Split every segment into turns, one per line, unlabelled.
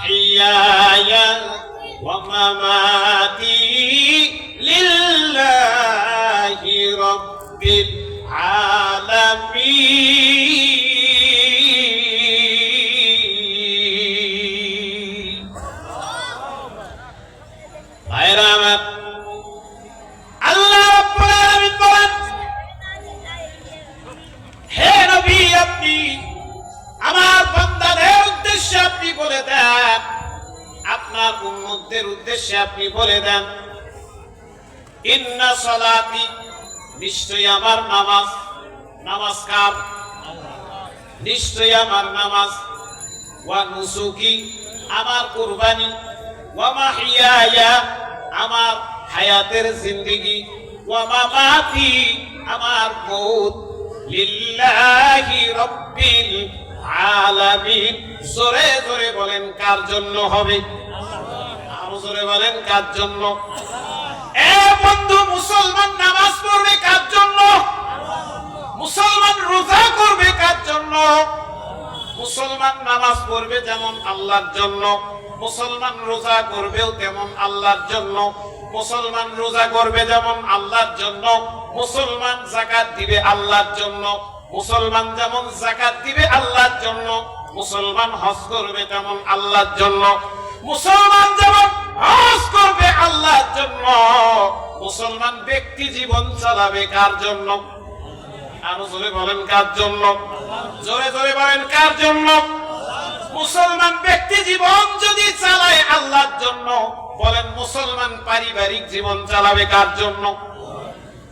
محياي ومماتي لله رب العالمين. উম্মতদের উদ্দেশ্যে আপনি বলে দেন, ইন্না সলাতি আমার নামাজ নামাজ কার? নিশ্চয়ই আমার নামাজ। ওয়া নুসুকি, আমার কুরবানি। ওয়া মাহিয়ায়া, আমার হায়াতের জিন্দেগি। ওয়া মামাতি, আমার লিল্লাহি আলামিন। জোরে জোরে বলেন, কার জন্য হবে? জোরে বলেন, কার জন্য? এ বন্ধু, মুসলমান নামাজ পড়বে কার জন্য? মুসলমান রোজা করবে কার জন্য? মুসলমান নামাজ পড়বে যেমন আল্লাহর জন্য, মুসলমান রোজা করবেও তেমন আল্লাহর জন্য, মুসলমান রোজা করবে যেমন আল্লাহর জন্য, মুসলমান জাকাত দিবে আল্লাহর জন্য, মুসলমান যেমন জাকাত দিবে আল্লাহর জন্য, মুসলমান হজ করবে তেমন আল্লাহর জন্য, মুসলমান যেমন হজ করবে আল্লাহর জন্য। মুসলমান ব্যক্তি জীবন চালাবে কার জন্য? আরও জোরে বলেন, কার জন্য? জোরে জোরে বলেন, কার জন্য? মুসলমান ব্যক্তি জীবন যদি চালায় আল্লাহর জন্য, বলেন মুসলমান পারিবারিক জীবন চালাবে কার জন্য?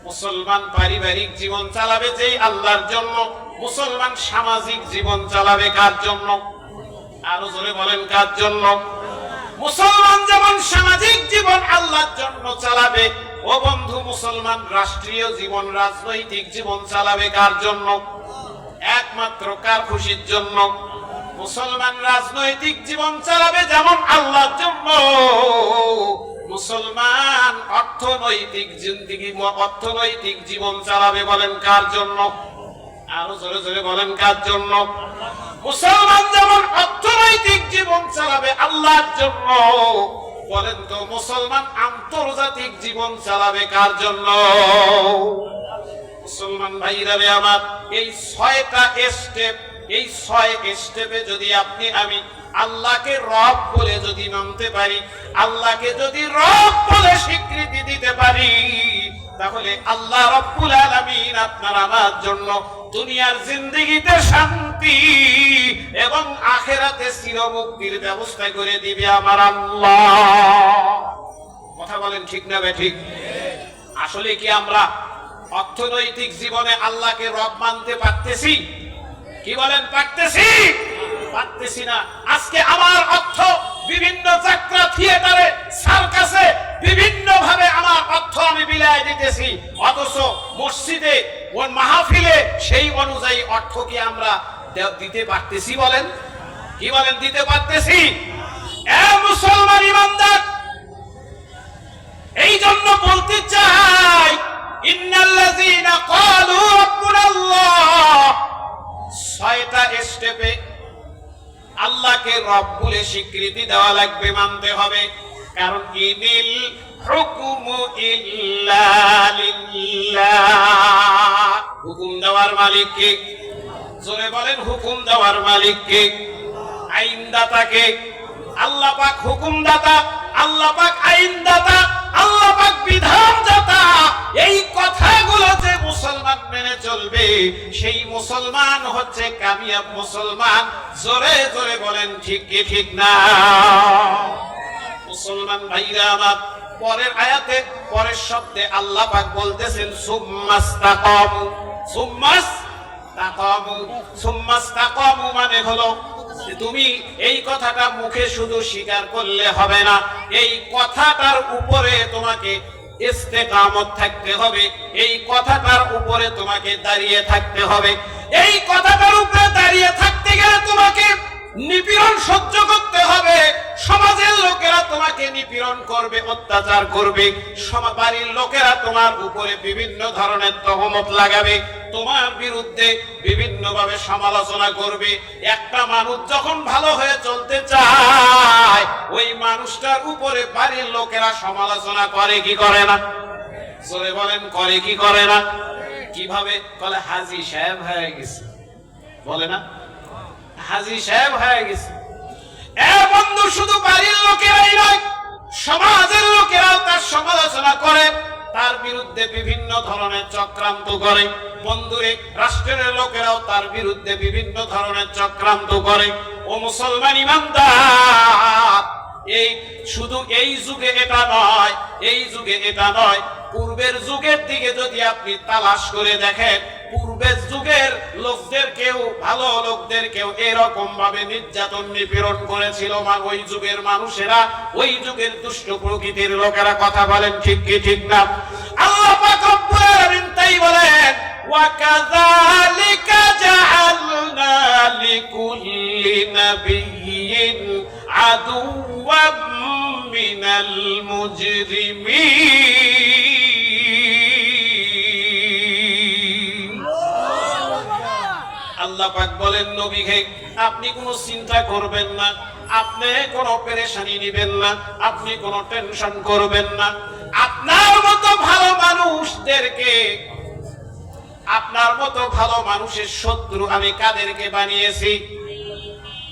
মুসলমান পারিবারিক জীবন চালাবে যেই আল্লাহর জন্য, মুসলমান সামাজিক জীবন চালাবে কার জন্য? আরও জোরে বলেন, কার জন্য? মুসলমান যেমন সামাজিক জীবন আল্লাহর জন্য চালাবে, ও বন্ধু মুসলমান, রাষ্ট্রীয় জীবন, রাজনৈতিক জীবন চালাবে কার জন্য? একমাত্র কার খুশির জন্য? মুসলমান রাজনৈতিক জীবন চালাবে যেমন আল্লাহর জন্য। মুসলমান অর্থনৈতিক জিন্দিগি, অর্থনৈতিক জীবন চালাবে বলেন কার জন্য? আরও জোরে জোরে বলেন কার জন্য? মুসলমান যেমন অর্থনৈতিক জীবন চালাবে আল্লাহর জন্য, বলেন তো মুসলমান আন্তর্জাতিক জীবন চালাবে কার জন্য? মুসলমান ভাইরা রে আমার, এই ছয়টা স্টেপ এই ছয় স্টেপে যদি আপনি, আমি আল্লাহকে রব বলে যদি মানতে পারি, আল্লাহকে যদি রব বলে স্বীকৃতি দিতে পারি, তাহলে আল্লাহ রব্বুল আলামিন আপনার আমার জন্য দুনিয়ার জিন্দগিতে শান্তি এবং আখেরাতে চিরমুক্তির ব্যবস্থা করে দিবে আমার আল্লাহ। কথা বলেন ঠিক না ঠিক আসলে কি আমরা অর্থনৈতিক জীবনে আল্লাহকে রব মানতে পারতেছি? কি বলেন পারতেছি? পারতেছি না। আজকে আমার অর্থ বিভিন্ন যাত্রা থিয়েটারে, সার্কাসে বিভিন্ন ভাবে আমার অর্থ আমি বিলায় দিতেছি। অথচ মসজিদে ও মাহফিলে সেই অনুযায়ী অর্থ কি আমরা দিতে পারতেছি বলেন? কি বলেন দিতে পারতেছি? মুসলমান ইমানদার, এই জন্য বলতে চাই ছয়টা স্টেপে আল্লাহকে রব বলে স্বীকৃতি দেওয়া লাগবে, মানতে হবে। কারণ ইনিল হুকুমু হুকুম দেওয়ার মালিক কে? জোরে বলেন, হুকুম দেওয়ার মালিক কে? আইনদাতাকে। আল্লাহ পাক হুকুমদাতা আল্লাহ পাক আইনদাতা আল্লাহ পাক বিধানদাতা। এই কথাগুলো যে মুসলমান মেনে চলবে, সেই মুসলমান হচ্ছে কামিয়াব মুসলমান। জোরে জোরে বলেন, ঠিক কি ঠিক না? মুসলমান ভাইরা আমার পরের আয়াতে, পরের শব্দে আল্লাহ পাক বলতেছেন, সুম্মাস্তাকামু। সুম্মাস, তাকামু। সুম্মাস্তাকামু মানে হলো তুমি এই কথাটা মুখে শুধু স্বীকার করলে হবে না, এই কথাটার উপরে তোমাকে ইস্তেকামত থাকতে হবে, এই কথাটার উপরে তোমাকে দাঁড়িয়ে থাকতে হবে, এই কথাটার উপরে দাঁড়িয়ে অত্যাচার করবে বাড়ির লোকেরা তোমার উপরে বিভিন্ন ধরনের তহমত লাগাবে, তোমার বিরুদ্ধে বিভিন্ন ভাবে সমালোচনা করবে। একটা মানুষ যখন ভালো হয়ে চলতে চায়, ওই মানুষটার উপরে বাড়ির লোকেরা সমালোচনা করে কি করে না? জোরে বলেন, করে কি করে না? কীভাবে? বলে, হাজি সাহেব হয়ে গেছে। বলে না? হাজি সাহেব হয়ে গেছে। এ বন্ধু, শুধু বাড়ির লোকেরাই নয় সমাজের লোকেরাও তার সমালোচনা করে, তার বিরুদ্ধে বিভিন্ন ধরনের চক্রান্ত করে। বন্ধুরে, রাষ্ট্রের লোকেরাও তার বিরুদ্ধে বিভিন্ন ধরনের চক্রান্ত করে। ও মুসলমান ইমানদার, এই শুধু এই যুগে এটা নয়, এই যুগে এটা নয়। পূর্বের যুগের দিকে যদি আপনি তালাশ করে দেখেন পূর্বের যুগের লোকদের কেউ ভালো লোকদের কেউ এরকম ভাবে নির্যাতন নিপীড়ন করেছিল মা ওই যুগের মানুষেরা ওই যুগের দুষ্ট প্রকৃতির লোকেরা কথা বলেন ঠিক কি ঠিক না আল্লাহ পাক রব্বুল আলামিন তাই বলেন وكذلك جعلنا لكل نبي عدوا من المجرمين পাক বলেন নবীকে আপনি কোনো চিন্তা করবেন না। আপনি কোনো পেরেশানি নিবেন না। আপনি কোনো টেনশন করবেন না। আপনার মতো ভালো মানুষদেরকে, আপনার মতো ভালো মানুষের শত্রু আমি কাদেরকে বানিয়েছি?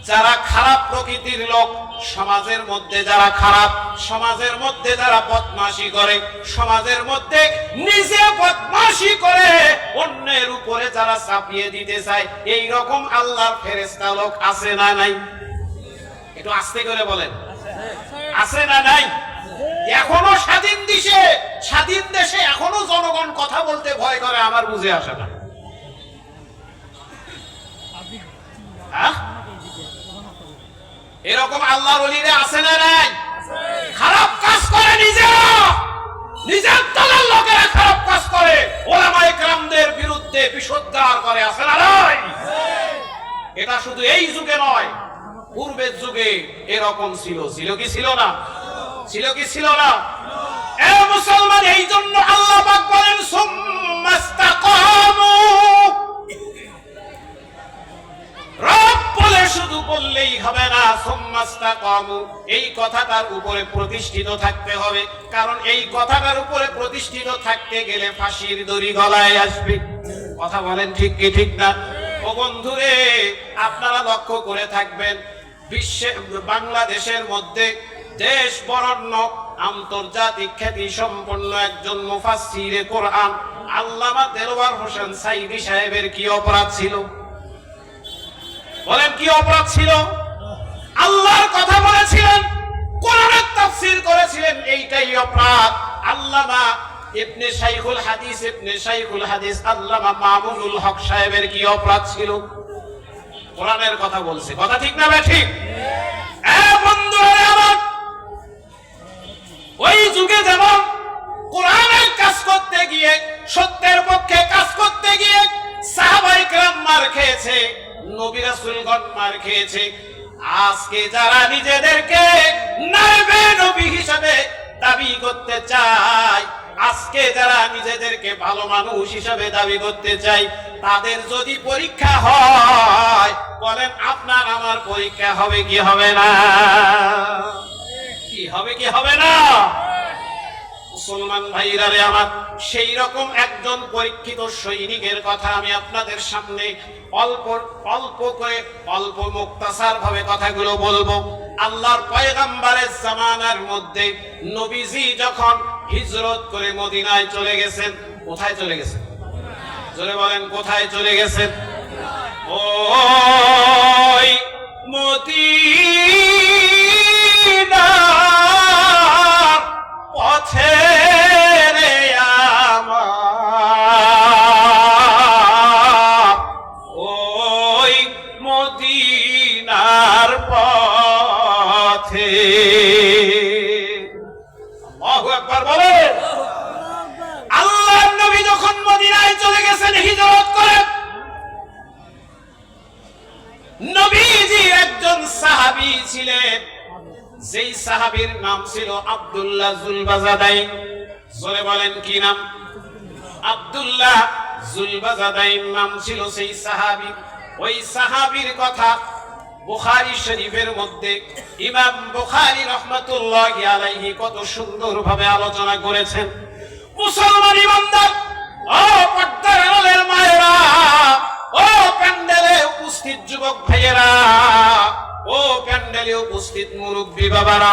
যারা খারাপ প্রকৃতির লোক সমাজের মধ্যে যারা খারাপ, সমাজের মধ্যে যারা বদমাশি করে, সমাজের মধ্যে নিজে বদমাশি করে অন্যের উপরে যারা চাপিয়ে দিতে চায় এই রকম আল্লাহর ফেরেস্তা লোক আছে না নাই? একটু আস্তে করে বলেন। আছে না নাই? এখনও স্বাধীন দেশে স্বাধীন দেশে এখনও জনগণ কথা বলতে ভয় করে, আমার বুঝে আসে না। হ্যাঁ? এরকম আল্লাহর অলিরে আছে না নাই? খারাপ কাজ করে নিজেরা। নিজের দলের লোকেরা খারাপ কাজ করে। ওলামা ইকরামদের বিরুদ্ধে বিষোদ্গার করে, আছে না নাই? এটা শুধু এই যুগে নয়, পূর্বের যুগে এরকম ছিল। ছিল কি ছিল না? ছিল কি ছিল না? এ মুসলমান, এই জন্য আল্লাহ পাক বলেন সুম্মাস্তাকামু শুধু বললেই হবে না, সুম্মাস্তাকামু, এই কথাটার উপরে প্রতিষ্ঠিত থাকতে হবে। কারণ এই কথাটার উপরে প্রতিষ্ঠিত থাকতে গেলে ফাঁসির দড়ি গলায় আসবে। কথা বলেন ঠিক কি ঠিক না? ও বন্ধুরে, আপনারা লক্ষ্য করে থাকবেন, বিশ্বে, বাংলাদেশের মধ্যে দেশ বরণ্য, আন্তর্জাতিক খ্যাতি সম্পন্ন একজন মুফাসসিরে কোরআন, আল্লামা দেলওয়ার হোসেন সাইদি সাহেবের কি অপরাধ ছিল? বলেন, কি অপরাধ ছিল? আল্লাহর কথা বলেছিলেন, কোরআনের তাফসীর করেছিলেন, এইটাই অপরাধ। আল্লামা ইবনে শাইখুল হাদিস, ইবনে শাইখুল হাদিস, আল্লামা মামুনুল হক সাহেবের কি অপরাধ ছিল? কোরআনের কথা বলছে। কথা ঠিক না ঠিক ওই যুগে যেমন কোরআনের কাজ করতে গিয়ে, সত্যের পক্ষে কাজ করতে গিয়ে সাহাবাই মার খেয়েছে নবী রাসূলগণ মার খেয়েছে। আজকে যারা নিজেদেরকে নাইবে নবী হিসাবে দাবি করতে চায়, আজকে যারা নিজেদেরকে ভালো মানুষ হিসাবে দাবি করতে চাই তাদের যদি পরীক্ষা হয়, বলেন আপনার আমার পরীক্ষা হবে কি হবে না? কি হবে কি হবে না? মুসলমান ভাইরা রে আমার সেই রকম একজন পরীক্ষিত সৈনিকের কথা আমি আপনাদের সামনে অল্প অল্প করে, অল্প মুক্তাসার ভাবে কথাগুলো বলব। আল্লাহর পয়গাম্বারের জামানার মধ্যে নবীজি যখন হিজরত করে মদিনায় চলে গেছেন, কোথায় চলে গেছেন? জোরে বলেন, কোথায় চলে গেছেন? ওই মদিনার রে আমার। ওই মদিনার পথে। আল্লাহু আকবার বলেন আল্লাহর নবী যখন মদিনায় চলে গেছেন, হিজরত করে নবীজি একজন সাহাবী ছিলেন। যেই সাহাবীর নাম ছিল আব্দুল্লাহ জুলবাজাদাইন। জোরে বলেন কি নাম? আব্দুল্লাহ জুলবাজাদাইন নাম ছিল সেই সাহাবী। ওই সাহাবীর কথা বুখারী শরীফের মধ্যে ইমাম বুখারী রহমাতুল্লাহি আলাইহি কত সুন্দরভাবে আলোচনা করেছেন। মুসলমান ইমানদার, ও পর্দার আড়ালের মায়েরা, ও প্যান্ডেলে উপস্থিত যুবক ভাইয়েরা প্যান্ডেলে উপস্থিত মুরব্বী বাবারা,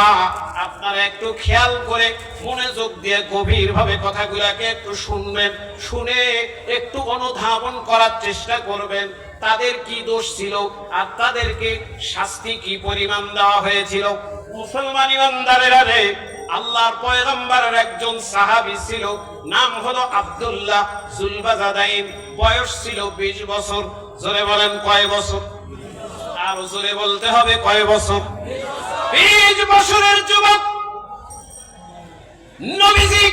আপনারা একটু খেয়াল করে মনোযোগ দিয়ে গভীর ভাবে কথাগুলাকে একটু শুনবেন, শুনে একটু অনুধাবন করার চেষ্টা করবেন। তাদের কি দোষ ছিল আর তাদেরকে শাস্তি কি পরিমাণ দেওয়া হয়েছিল? মুসলমান ইমানদারেরা রে, আল্লাহর পয়গম্বরের একজন সাহাবী ছিল, নাম হলো আব্দুল্লাহ জুলবাজাদাইন বয়স ছিল 20 বছর, জোরে বলেন কয় বছর? আর জোরে বলতে হবে কয় বছর? 20 বছরের যুবক। নবীজি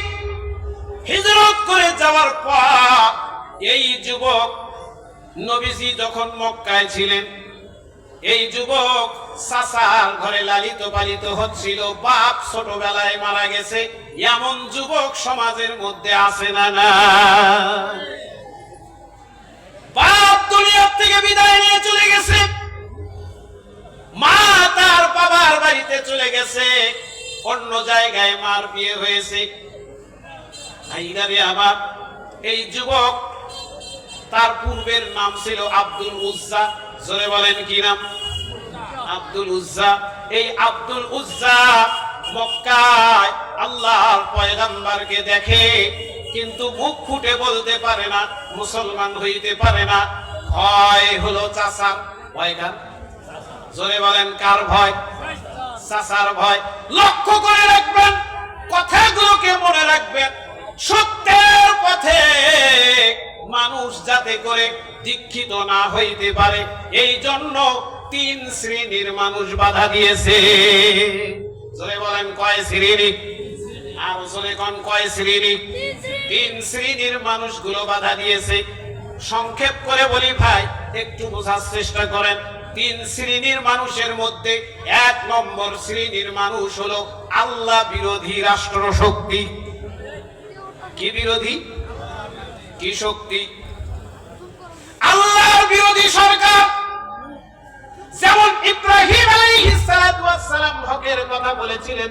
হিজরত করে যাওয়ার পর এই যুবক, নবীজি যখন মক্কায় ছিলেন, এই যুবক সাসার ঘরে লালিত পালিত হচ্ছিল, বাপ ছোটবেলায় মারা গেছে। এমন যুবক সমাজের মধ্যে আছে না না? বাপ দুনিয়ার থেকে বিদায় নিয়ে চলে গেছে। মা তার বাবার বাড়িতে চলে গেছে। অন্য জায়গায় মার বিয়ে হয়েছে। আমার এই যুবক, তার পূর্বের নাম ছিল আব্দুল উজ্জা। জোরে বলেন কি নাম? আব্দুল উজ্জা। এই আব্দুল উজ্জা মক্কায় আল্লাহর পয়গাম্বারকে দেখে, কিন্তু মুখ ফুটে বলতে পারে না, মুসলমান হইতে পারে না। ভয় হলো ভয় কার জোরে বলেন, কার ভয়? চাষার ভয়। লক্ষ্য করে রাখবেন, কথাগুলোকে মনে রাখবেন। সত্যের পথে মানুষ যাতে করে দীক্ষিত না হইতে পারে, এই জন্য তিন শ্রেণির মানুষ বাধা দিয়েছে। জোরে বলেন, কয় শ্রেণি? আর জোরে কোন, কয় শ্রেণি? তিন শ্রেণির মানুষগুলো বাধা দিয়েছে। সংক্ষেপ করে বলি ভাই, একটু বোঝার চেষ্টা করেন। তিন শ্রেণির মানুষের মধ্যে এক নম্বর শ্রেণির মানুষ হলো আল্লাহ বিরোধী রাষ্ট্র শক্তি কি বিরোধী? কি শক্তি? আল্লাহ বিরোধী সরকার। যেমন ইব্রাহিম আলাইহিস সালাম হকের কথা বলেছিলেন